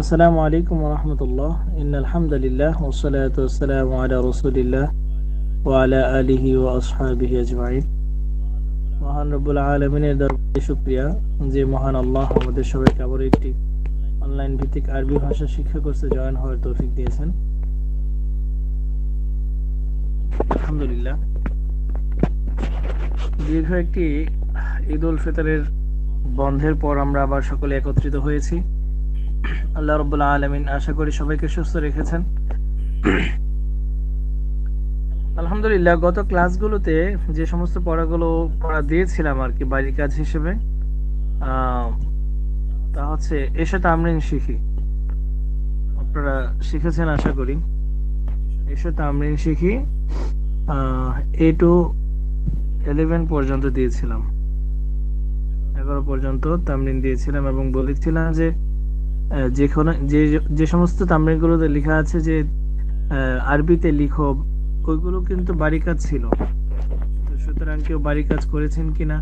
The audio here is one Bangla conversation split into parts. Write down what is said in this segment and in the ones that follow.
আসসালামু আলাইকুম রহমতুল্লাহ। আলহামদুলিল্লাহ ওসলাত ওসালাম আলা রসুলিল্লাহ ওয়ালা আলিহি ও আসহাবিহি আজমাইন। মহান রব্বুল আলমিনের দরবারে শুক্রিয়া যে মহান আল্লাহ আমাদের সবাইকে আবার একটি অনলাইন ভিত্তিক আরবি ভাষা শিক্ষা কোর্সে জয়েন হওয়ার তৌফিক দিয়েছেন। আলহামদুলিল্লাহ। দীর্ঘ একটি ঈদ উল ফিতরের বন্ধের পর আমরা আবার সকলে একত্রিত হয়েছি। আল্লাহ রব্বুল আলমিন আশা করি সবাইকে সুস্থ রেখেছেন। আলহামদুলিল্লাহ, গত ক্লাসগুলোতে যে সমস্ত পড়াগুলো পড়া দিয়েছিলাম আর কি, বাড়ির কাজ হিসেবে তা হচ্ছে এসে তামরিন শিখি। আপনারা শিখেছেন আশা করি। এসে তামরিন শিখি এ টু ইলেভেন পর্যন্ত দিয়েছিলাম। এগারো পর্যন্ত তামরিন দিয়েছিলাম এবং বলেছিলাম যে যেখানে যে যে সমস্ত তামরিনগুলোতে লেখা আছে যে আরবিতে লিখো, ওইগুলো কিন্তু বাড়ি কাজ ছিল সুতরাং কেউ বাড়ি কাজ করেছেন কিনা,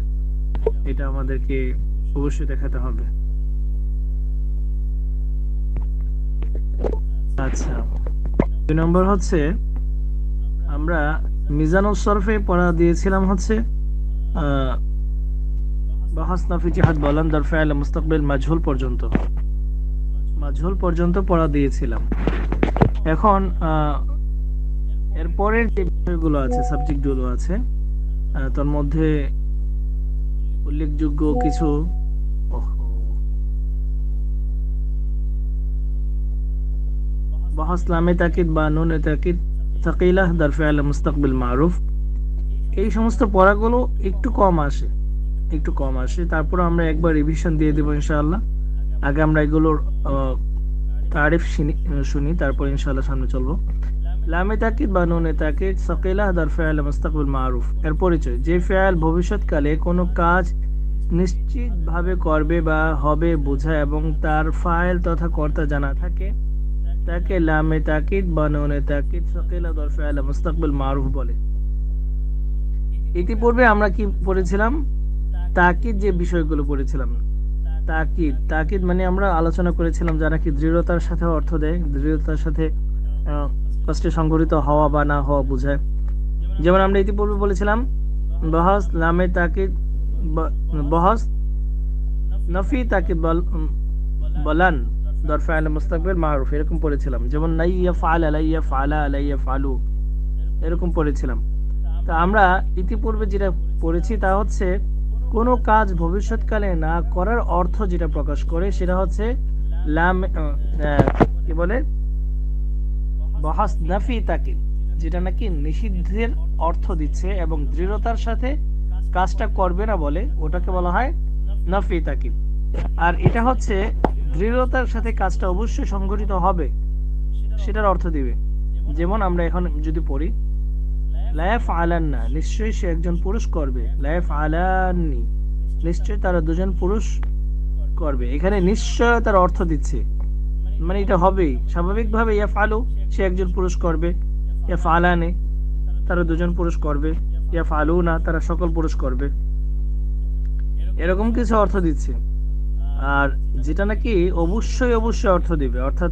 এটা আমাদেরকে অবশ্যই দেখাতে হবে। আচ্ছা দুই নম্বর হচ্ছে, আমরা মিজানুল সরফে পড়া দিয়েছিলাম হচ্ছে বাহাস নাফি বলান দর ফাইল মুস্তাকবিল মাজহুল পর্যন্ত। মাজহুল পর্যন্ত পড়া দিয়েছিলাম। এখন এরপরের যে বিষয়গুলো আছে সাবজেক্টগুলো আছে তার মধ্যে উল্লেখযোগ্য কিছু তাকিদ বা নুনে তাকিদ তাকিলাহ দারফে আল মুস্তাকবিল মারুফ। এই সমস্ত পড়াগুলো একটু কম আসে, একটু কম আসে। তারপর আমরা একবার রিভিশন দিয়ে দেবো ইনশাআল্লাহ। আগে আমরা এগুলোর তারিফ শুনি তারপর ইনশাআল্লাহ সামনে চলবো। লামে তাকিদ বা নুনে তাকিদ সাকিলাহ দার ফেয়াল মুস্তাকবিল মারুফ। এর পরিচয়, যে ফেয়াল ভবিষ্যৎকালে কোনো কাজ নিশ্চিতভাবে করবে বা হবে বোঝায় এবং তার ফাইল তথা কর্তা জানা থাকে, তাকে লামে তাকিদ বা নুনে তাকিদ সাকিলাহ দার ফেয়াল মুস্তাকবিল মারুফ বলে। ইতিপূর্বে আমরা কি পড়েছিলাম? তাকিদ যে বিষয়গুলো পড়েছিলাম। তাকিদ তাকিদ মানে আমরা আলোচনা করেছিলাম যারা কি দৃঢ়তার সাথে অর্থ দেয়, দৃঢ়তার সাথে কষ্টে সংগঠিত হওয়া বা না হওয়া বোঝায়। যেমন আমরা ইতিপূর্বে বলেছিলাম, বহস লামে তাকিদ বহস নফি তাকিদ বলান দরফা আল মুস্তাকবিল মারুফ, এরকম পড়েছিলাম। যেমন নাইয়া ফাল আলাইয়া ফালা আলাইয়া ফালু এরকম পড়েছিলাম। তা আমরা ইতিপূর্বে যেটা পড়েছি তা হচ্ছে কোনো কাজ ভবিষ্যৎকালে না করার অর্থ যেটা প্রকাশ করে, সেটা হচ্ছে লাম কি বলে? বহাস নাফি তাকিদ যেটা নাকি নিষিদ্ধের অর্থ দিচ্ছে এবং দৃঢ়তার সাথে কাজটা করবে না বলে ওটাকে বলা হয় নাফি তাকিদ আর এটা হচ্ছে দৃঢ়তার সাথে কাজটা অবশ্যই সংগঠিত হবে, সেটার অর্থ দিবে। যেমন আমরা এখন যদি পড়ি লায়াফ আলান্না নিশ্চয়ই সে একজন পুরুষ করবে। লায়াফ আলান্নি নিশ্চয়ই তারা দুজন পুরুষ করবে। এখানে নিশ্চয় তার অর্থ দিচ্ছে। মানে এটা হবেই। স্বাভাবিকভাবে ইয়া ফালু সে একজন পুরুষ করবে। ইয়া ফালানে তারা দুজন পুরুষ করবে। ইয়া ফালু না তারা সকল পুরুষ করবে। এরকম কিছু অর্থ দিচ্ছে। আর যেটা নাকি অবশ্যই অবশ্যই অর্থ দিবে। অর্থাৎ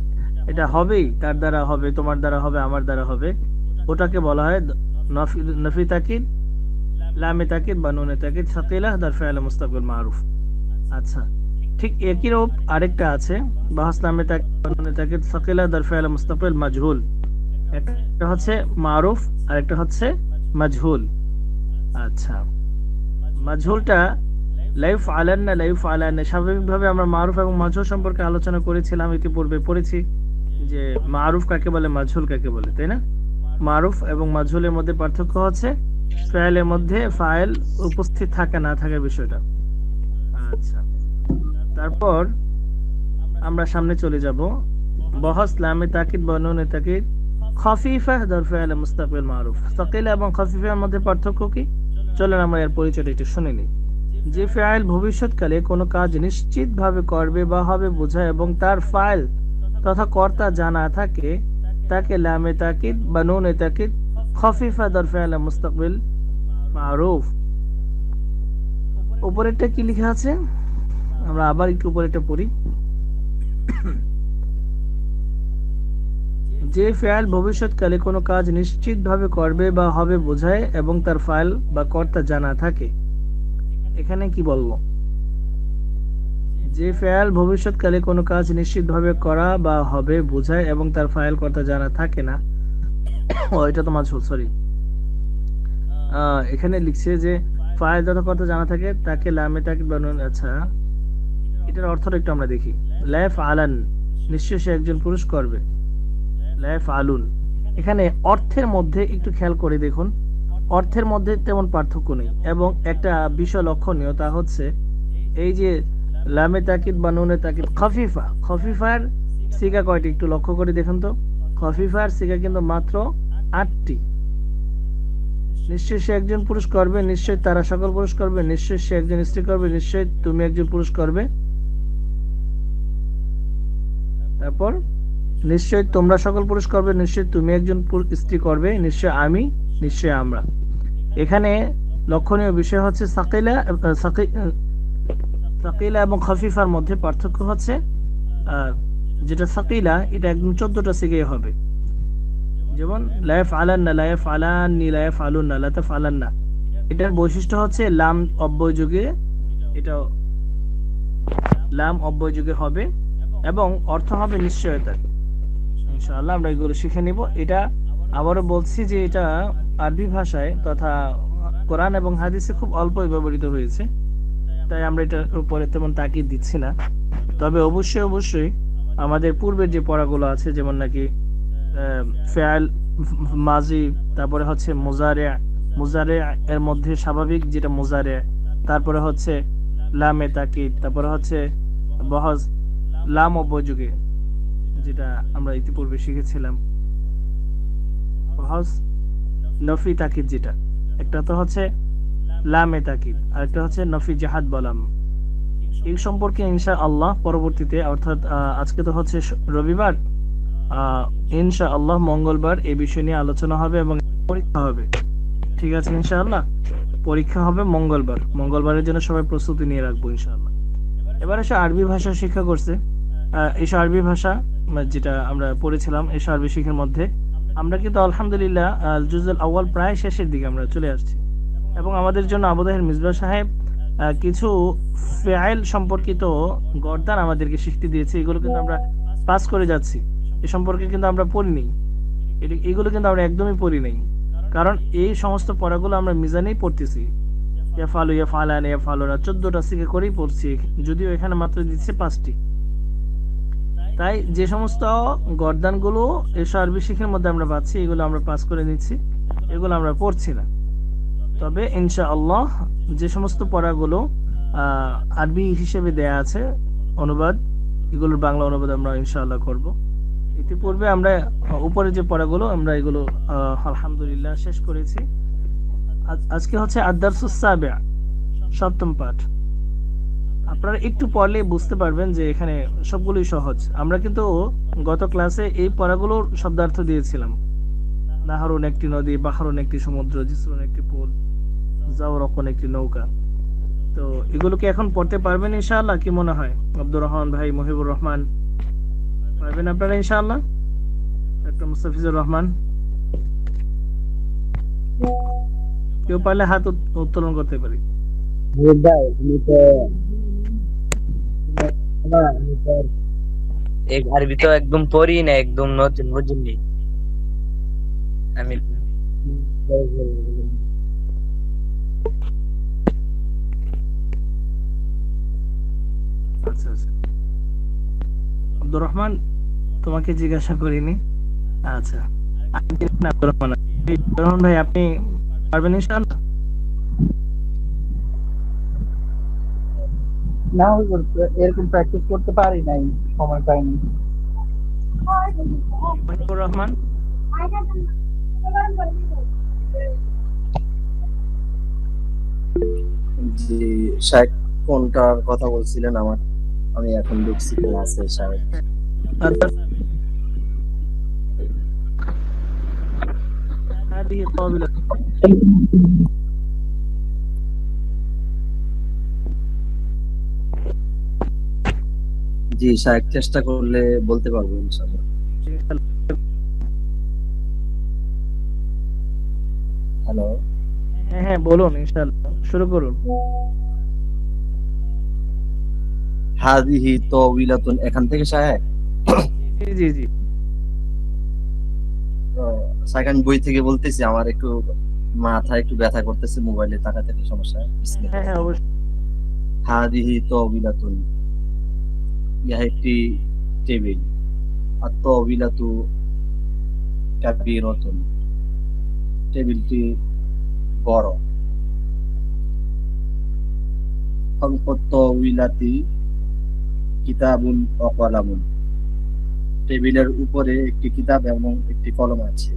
এটা হবেই। তার দ্বারা হবে, তোমার দ্বারা হবে, আমার দ্বারা হবে। ওটাকে বলা হয় নফি তাকিদ লামে তাকিদ বা নুনে তাকিদ সাকিলাহ দার ফেয়াল মুস্তাকবিল মারুফ আচ্ছা ঠিক একই রূপ আরেকটা আছে, বাহাস লামে তাকিদ বা নুনে তাকিদ সাকিলাহ দার ফেয়াল মুস্তাকবিল মাজহুল একটা হচ্ছে মারুফ আর একটা হচ্ছে মাজহুল আচ্ছা মাজহুলটা লাইফ আলান না লাইফ আলান স্বাভাবিকভাবে আমরা মারুফ এবং মাজহুল সম্পর্কে আলোচনা করেছিলাম, ইতিপূর্বে পড়েছি যে মারুফ কাকে বলে মাজহুল কাকে বলে, তাই না? মারুফ এবং মাজহুলের মধ্যে পার্থক্য হচ্ছে, ফাইলের মধ্যে ফাইল উপস্থিত থাকে না থাকে বিষয়টা। আচ্ছা। তারপর আমরা সামনে চলে যাব। বহস লামে তাকিদ বনুনে তাকিদ খফিফা দর ফাইল মুস্তাকিল মারুফ। সাকিলা এবং খফিফার মধ্যে পার্থক্য কি? চলেন আমরা এর পরিচয়টা একটু শুনে নিই। যে ফাইল ভবিষ্যৎকালে কোনো কাজ নিশ্চিতভাবে করবে বা হবে বোঝায় এবং তার ফাইল তথা কর্তা জানা থাকে তাকে লামে তাকিদ বা নুনে তাকিদ খফিফা দর ফাইল মুস্তাকবিল মারুফ উপরেরটা কি লেখা আছে আমরা আবার একটু উপরেরটা পড়ি যে ফেয়াল ভবিষ্যৎকালে কোনো কাজ নিশ্চিতভাবে করবে বা হবে বোঝায় এবং তার ফাইল বা কর্তা জানা থাকে এখানে কি বলব যে ফেয়াল ভবিষ্যৎকালে কোনো কাজ নিশ্চিতভাবে করা বা হবে বোঝায় এবং তার ফাইল কর্তা জানা থাকে না। ও, এটা তো মাঝ সরি এখানে লিখছে যে ফাইল কথা জানা থাকে, তাকে লামে তাকে বানান আচ্ছা। এটার অর্থটা একটু আমরা দেখি। লাইফ আলান নিশ্চয় সে একজন পুরুষ করবে। লাইফ আলুন। এখানে অর্থের মধ্যে একটু খেয়াল করে দেখুন। অর্থের মধ্যে তেমন পার্থক্য নেই এবং একটা বিষয় লক্ষণীয় তা হচ্ছে, এই যে লামে তাকিদ বা নুনে তাকিদ, খফিফা, খফিফার সিগা কয়টি? একটু লক্ষ্য করে দেখুন তো। খফিফার সিগা কিন্তু মাত্র আটটি। নিশ্চয় সে একজন পুরুষ করবে নিশ্চয় তারা সকল পুরুষ করবে নিশ্চয় সে একজন স্ত্রী করবে নিশ্চয় তুমি একজন পুরুষ করবে। তারপর নিশ্চয় তোমরা সকল পুরুষ করবে নিশ্চয় তুমি একজন স্ত্রী করবে নিশ্চয় আমি নিশ্চয় আমরা। এখানে লক্ষণীয় বিষয় হচ্ছে সাকিলা সাকিলা এবং খফিফার মধ্যে পার্থক্য হচ্ছে যেটা সাকিলা, এটা একদম চোদ্দটা সিগে হবে। যেমন লাইফ আলান না লাইফ আলান নি লাইফ আলুন না লাতাফ আলান এটার বৈশিষ্ট্য হচ্ছে লাম অব্যয় যুগে এটা লাম অব্যয় যুগে হবে এবং অর্থ হবে নিশ্চয়তা। ইনশাআল্লাহ আমরা এগুলো শিখে নিব। এটা আবারও বলছি যে এটা আরবি ভাষায় তথা কোরআন এবং হাদিসে খুব অল্পই ব্যবহৃত হয়েছে। তাই আমরা এটার উপরে তেমন তাকিদ দিচ্ছি না। তবে অবশ্যই অবশ্যই আমাদের পূর্বের যে পড়াগুলো আছে, যেমন নাকি ফেয়াল মাজি, তারপরে হচ্ছে মোজারে মোজারে এর মধ্যে স্বাভাবিক যেটা মোজারে তারপরে হচ্ছে লামে তাকিদ, তারপরে হচ্ছে বহজ, লাম অব্যযুগে যেটা আমরা ইতিপূর্বে শিখেছিলাম। বহজ নফি তাকিদ যেটা। একটা তো হচ্ছে লামে তাকিদ আর একটা হচ্ছে নফি জাহাদ বলাম এই সম্পর্কে ইনশা আল্লাহ পরবর্তীতে, অর্থাৎ আজকে তো হচ্ছে রবিবার ইনশা আল্লাহ মঙ্গলবার এই বিষয় নিয়ে আলোচনা হবে এবং পরীক্ষা হবে। ঠিক আছে ইনশাআল্লাহ? পরীক্ষা হবে মঙ্গলবার। মঙ্গলবারের জন্য সবাই প্রস্তুতি নিয়ে রাখব ইনশাআল্লাহ। এবার এসে আরবি ভাষা শিক্ষা করছে। এসব আরবি ভাষা যেটা আমরা পড়েছিলাম এসব আরবি শিক্ষার মধ্যে। আমরা কিন্তু আলহামদুলিল্লাহ জুজুল আউয়াল প্রায় শেষের দিকে আমরা চলে আসছি। এবং আমাদের জন্য আবুদাহের মিসবাহ সাহেব কিছু ফেয়াইল সম্পর্কিত গর্দান আমাদেরকে শিখতে দিয়েছে। এগুলো কিন্তু আমরা পাস করে যাচ্ছি। এ সম্পর্কে কিন্তু আমরা পড়িনি এগুলো কিন্তু আমরা একদমই পড়ি নাই। কারণ এই সমস্ত পড়াগুলো আমরা মিজানেই পড়তেছি। ইয়া ফালু ইয়া ফালান ইয়া ফালুরা চোদ্দটা সিকে করেই পড়ছি। যদিও এখানে মাত্র দিচ্ছে পাঁচটি। তাই যে সমস্ত গর্দানগুলো এসব আরবি শিখের মধ্যে আমরা পাচ্ছি, এগুলো আমরা পাস করে নিচ্ছি। এগুলো আমরা পড়ছি না। তবে ইনশাআল্লাহ যে সমস্ত পড়াগুলো আরবি হিসেবে দেয়া আছে, অনুবাদ, এগুলোর বাংলা অনুবাদ আমরা ইনশাআল্লাহ করব। ইতিপূর্বে আমরা, উপরে যে পড়াগুলো, আমরা এগুলো আলহামদুলিল্লাহ শেষ করেছি। আজকে হচ্ছে আদারসুসাবে সপ্তম পাঠ। আপনারা একটু পড়লে বুঝতে পারবেন যে এখানে সবগুলোই সহজ। আমরা কিন্তু গত ক্লাসে এই পড়াগুলোর শব্দার্থ দিয়েছিলাম। নাহারুন একটি নদী বাহারুন একটি সমুদ্র জিসরুন একটি পুল জাওরকন একটি নৌকা। তো এগুলো কি এখন পড়তে পারবেন ইনশাআল্লাহ? কি মনে হয়? আব্দুর রহমান ভাই মহিবুর রহমান পারবেন আপনারা ইনশাআল্লাহ? ডক্টর মুস্তাফিজুর রহমান। কেউ পারলে হাত উত- উত্তোলন করতে পারি। ভাই আমি তো না, আমি তো এই আরবি তো একদম পড়ি না একদম নতুন বুঝলি? আমি আচ্ছা আচ্ছা আব্দুর রহমান তোমাকে জিজ্ঞাসা করিনি। আচ্ছা। না, আব্দুর রহমান আব্দুর রহমান ভাই আপনি পারবেন ইনশাআল্লাহ? না হুজুর এরকম প্র্যাকটিস করতে পারি নাই সময় পাইনি। রহমান জি শায়েক কোনটার কথা বলছিলেন আমার আমি এখন দেখছি ক্লাসে শায়েক আচ্ছা। هذه قابلة জি শায়েক চেষ্টা করলে বলতে পারবো ইনশাআল্লাহ হ্যালো হ্যাঁ হ্যাঁ বলুন ইনশাআল্লাহ শুরু করুন। হাদিহি তাওবিলাতুন এখান থেকে সাহেব? জি জি জি। সাহেব আমি বই থেকে বলতেছি আমার একটু মাথা একটু ব্যথা করতেছে মোবাইলে তাকাতে একটু সমস্যা। হ্যাঁ হ্যাঁ অবশ্যই। হাদিহি তাওবিলাতুন ইহা একটি টেবিল। আর তাওবিলাতু কাবীরাতুন। টেবিলটি বড় তাওবিলাতি কিতাবুন ওয়া টেবিলের উপরে একটি কিতাব এবং একটি কলম আছে।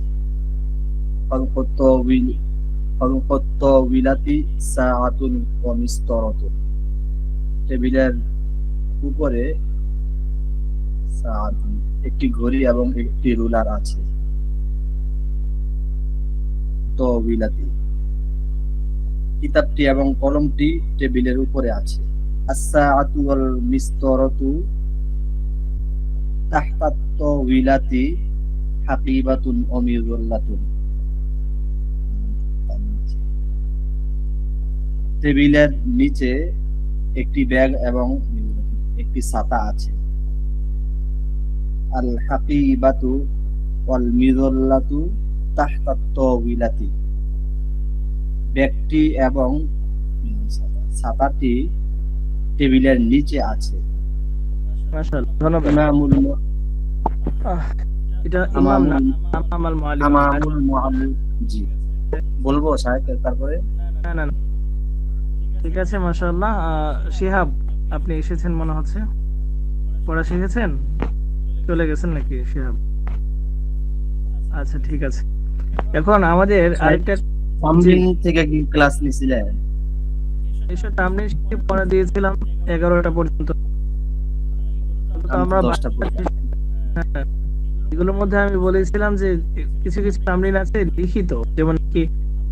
তাওবিলাতি সাআতুন ওয়া মিসতারাতুন। টেবিলের উপরে একটি ঘড়ি এবং একটি রুলার আছে। তাওবিলাতি কিতাবটি এবং কলমটি টেবিলের উপরে আছে। আস-সাআতু ওয়াল মিসতারাতু তাহতা হাকিবাতুন ওয়া মিযুল্লাতুন টেবিলের নিচে একটি ব্যাগ এবং একটি ছাতা আছে। আল হাকিবাতু ওয়াল মিযুল্লাতু তাহতা তাওবিলাতি ব্যাগটি এবং ছাতাটি টেবিলের নিচে আছে। মাশাআল্লাহ ধন্যবাদ। ইমামুল আহ, এটা ইমাম না ইমামুল মুআল্লিম জি বলব সাহেব তারপরে? না না না। ঠিক আছে মাশাআল্লাহ। শিহাব আপনি এসেছেন মনে হচ্ছে? পড়া শিখেছেন? চলে গেছেন নাকি শিহাব? আচ্ছা ঠিক আছে। এখন আমাদের আরেকটা সামদিন থেকে কি ক্লাস নিছিলেন এসব সামনে পড়া দিয়েছিলাম এগারোটা পর্যন্ত। আমরা। হ্যাঁ, এগুলোর মধ্যে আমি বলেছিলাম যে কিছু কিছু তামরিন আছে লিখিত যেমন কি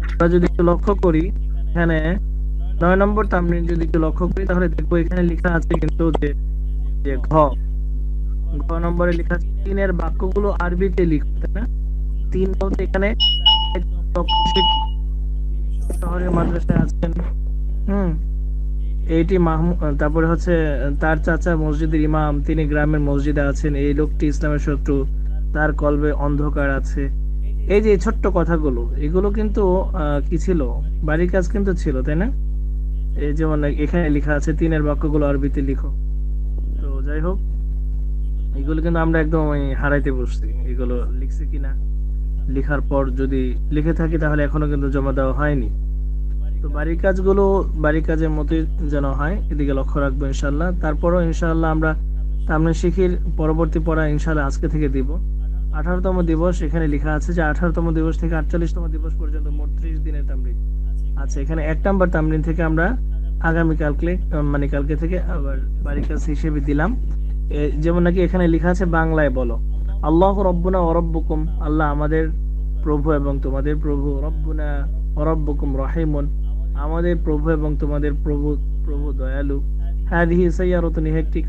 আমরা যদি একটু লক্ষ্য করি এখানে নয় নম্বর তামরিন যদি একটু লক্ষ্য করি তাহলে দেখব এখানে লেখা আছে কিন্তু যে যে ঘ। ঘ নম্বরে লেখা আছে তিনের বাক্যগুলো আরবিতে লিখতে না? তিন বলতে এখানে। শহরের মাদ্রাসায় আছেন। হুম। এইটি মাহমুদ তারপরে হচ্ছে তার চাচা মসজিদের ইমাম তিনি গ্রামের মসজিদে আছেন। এই লোকটি ইসলামের শত্রু। তার কলবে অন্ধকার আছে। এই যে ছোট্ট কথাগুলো এগুলো কিন্তু কি ছিল? বাড়ির কাজ কিন্তু ছিল তাই না? এই যেমন এখানে লেখা আছে তিনের বাক্যগুলো আরবিতে লিখো। তো যাই হোক এগুলো কিন্তু আমরা একদম হারাইতে বসছি। এগুলো লিখছি কিনা? লেখার পর যদি লিখে থাকি তাহলে এখনও কিন্তু জমা দেওয়া হয়নি। তো বাড়ির কাজগুলো বাড়ির কাজের মতোই যেন হয়, এদিকে লক্ষ্য রাখব ইনশাল্লাহ তারপরও ইনশাল্লাহ আমরা তামনে শিখির পরবর্তী পড়া ইনশাল্লাহ আজকে থেকে দিব। আঠারোতম দিবস, এখানে লেখা আছে যে আঠারোতম দিবস থেকে আটচল্লিশতম দিবস পর্যন্ত মোট ত্রিশ দিনের তামরিন। আচ্ছা এখানে এক নাম্বার তামরিন থেকে আমরা আগামী কালকে মানে কালকে থেকে আবার বাড়ির কাজ হিসেবে দিলাম। যেমন নাকি এখানে লেখা আছে বাংলায় বলো। আল্লাহ রব্বুনা অরব্বুকুম আল্লাহ আমাদের প্রভু এবং তোমাদের প্রভু, রব্বুনা অরব্বুকুম রহিমুন, আমাদের প্রভু এবং তোমাদের প্রভু প্রভু দয়ালু। হাদিহি সাইয়ারতুন একটি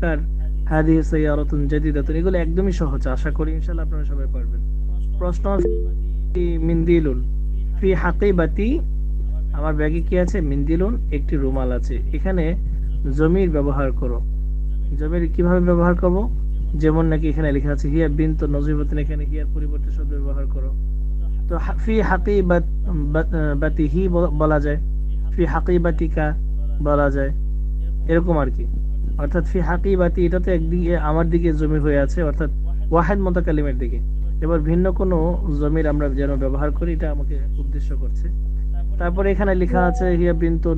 হাদিহি সাইয়ারতুন জাদিদাতুন, এগুলো একদমই সহজ, আশা করি ইনশাআল্লাহ আপনারা সবাই পারবেন। প্রশ্ন মিন্দিলুন, ফি হাকিবাতি, আমার ব্যাগে কি আছে? মিন্দিলুন, একটি রুমাল আছে। এখানে জমির ব্যবহার করো। জমির কীভাবে ব্যবহার করব? যেমন নাকি এখানে লেখা আছে, হিয়া বিন তো এখানে হিয়ার পরিবর্তে শব্দ ব্যবহার করো। তো ফি হাকিবাত বাতিহি বলা যায়। ফি হাকিবাতিকা বলা যায়। এরকম আর কি। অর্থাৎ ফি হাকিবাতি, এটা তো একদিকে, আমার দিকে জমি হয়ে আছে, অর্থাৎ ওয়াহেদ মোতাকালিমের দিকে। এবার ভিন্ন কোনো জমির আমরা যেন ব্যবহার করি, এটা আমাকে উদ্দেশ্য করছে। তারপরে এখানে লেখা আছে, হিয়া বিনতুন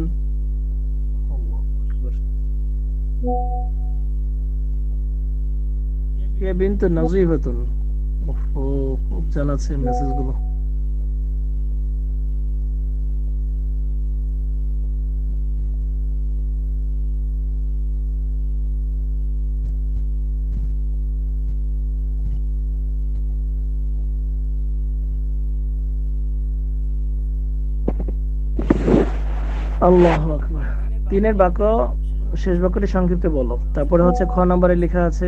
হিয়া বিনতুন নজিবতুন ওহো খুব জ্বালাচ্ছে মেসেজগুলো। আল্লাহ আকবার। তিনের বাক্য শেষ বাক্যটি সংক্ষিপ্ত বলো। তারপরে হচ্ছে খ নম্বরে লেখা আছে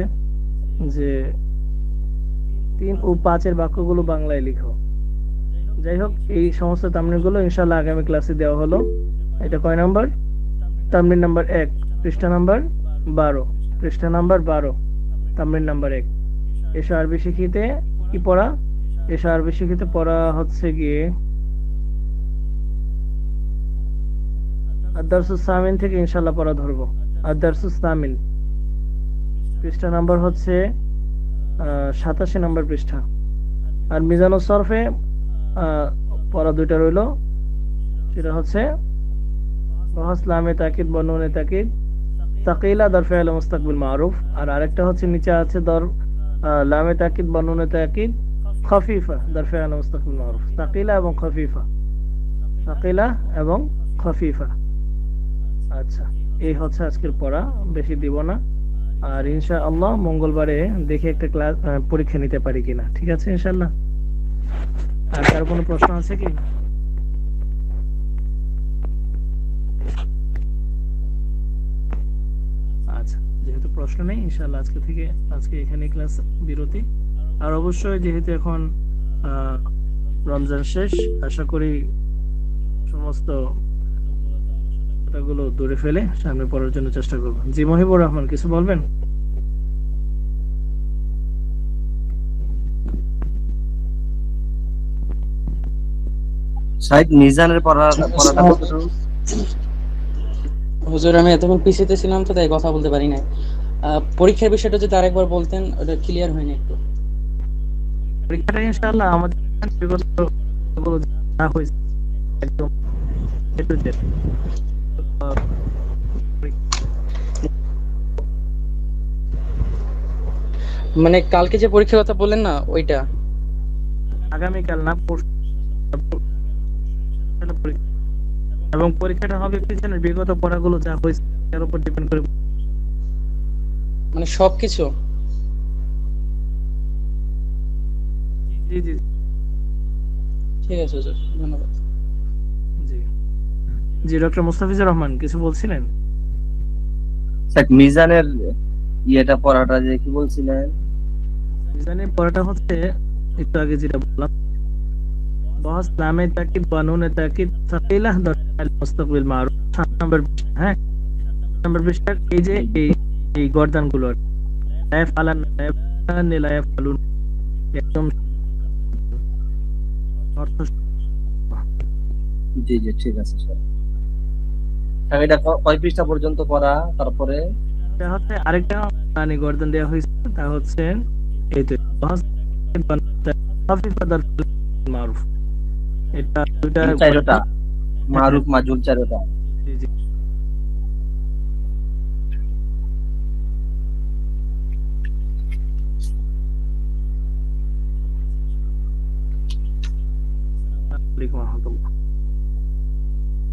যে তিন ও পাঁচের বাক্যগুলো বাংলায় লিখো। যাই হোক, এই সমস্ত তামরিনগুলো ইনশাল্লাহ আগামী ক্লাসে দেওয়া হলো। এটা কয় নাম্বার? তামরিন নাম্বার এক, পৃষ্ঠা নাম্বার বারো। পৃষ্ঠা নাম্বার বারো তামরিন নাম্বার এক। এসো আরবি শিখিতে, কি পড়া? এসো আরবি শিখিতে পড়া হচ্ছে গিয়ে আদারসুস সামিন থেকে ইনশাল্লাহ পড়া ধরবো। আদারসুস সামিন। পৃষ্ঠা নাম্বার হচ্ছে সাতাশি নম্বর পৃষ্ঠা। আর মিজানুল সরফে পড়া দুইটা রইল। সেটা হচ্ছে বহস লামে তাকিদ বনুনে তাকিদ, তাকিলা দর ফেল মুস্তাকবিল মারুফ। আর আরেকটা হচ্ছে, নিচে আছে দর লামে তাকিদ বনুনে তাকিদ, খফিফা দর ফেল মুস্তাকবিল মারুফ। তাকিলা এবং খফিফা। তাকিলা এবং খফিফা। আচ্ছা এই হচ্ছে আজকের পড়া, বেশি দিব না। আর ইনশা আল্লাহ মঙ্গলবারে দেখে একটা ক্লাস পরীক্ষা নিতে পারি কিনা। ঠিক আছে ইনশাল্লাহ আর কার কোনো প্রশ্ন আছে কি? আচ্ছা যেহেতু প্রশ্ন নেই ইনশাল্লাহ আজকে থেকে, আজকে এখানে ক্লাস বিরতি। আর অবশ্যই যেহেতু এখন রমজান শেষ, আশা করি সমস্ত কথাগুলো দূরে ফেলে সামনে পড়ার জন্য চেষ্টা করব। জি মহিবুর রহমান কিছু বলবেন? সাহেব মিজানের পড়া পড়াটা হুজুর আমি এতক্ষণ ছিলাম তো তাই কথা বলতে পারি নাই। পরীক্ষার বিষয়টা যদি আরেকবার বলতেন ওটা ক্লিয়ার হয়নি একটু। পরীক্ষাটা ইনশাআল্লাহ আমাদের বিগত হয়েছে একদম মানে কালকে যে পরীক্ষার কথা বললেন না ওইটা? আগামীকাল না এবং পরীক্ষাটা হবে জানেন বিগত পড়াগুলো যা হয়েছে তার উপর ডিপেন্ড করে। মানে সবকিছু? জি জি ঠিক আছে হুজুর ধন্যবাদ। জি জি ডক্টর মুস্তাফিজুর রহমান কিছু বলছিলেন? সাহেব মিজানের ইয়েটা পড়াটা যে কি বলছিলেন? মিজানের পড়াটা হচ্ছে একটু আগে যেটা বললাম বহস নামে তাকিদ বানুনে তাকিদ সাকিলাহ দরকার মুস্তাকবিল মারুফ সাত নম্বর হ্যাঁ? নম্বর পৃষ্ঠার এই যে এই এই গর্দানগুলো লাইফ আলান লাইফ আলান লাইফ আলুন একদম অর্থ জি জি ঠিক আছে স্যার। এটা কয় পৃষ্ঠা পর্যন্ত করা? তারপরে? এটা হচ্ছে আরেকটা মানে গর্দন দেওয়া হয়েছে তা হচ্ছে এই তো মারুফ। এটা দুইটা চারোটা। মারুফ মাজুল চারোটা।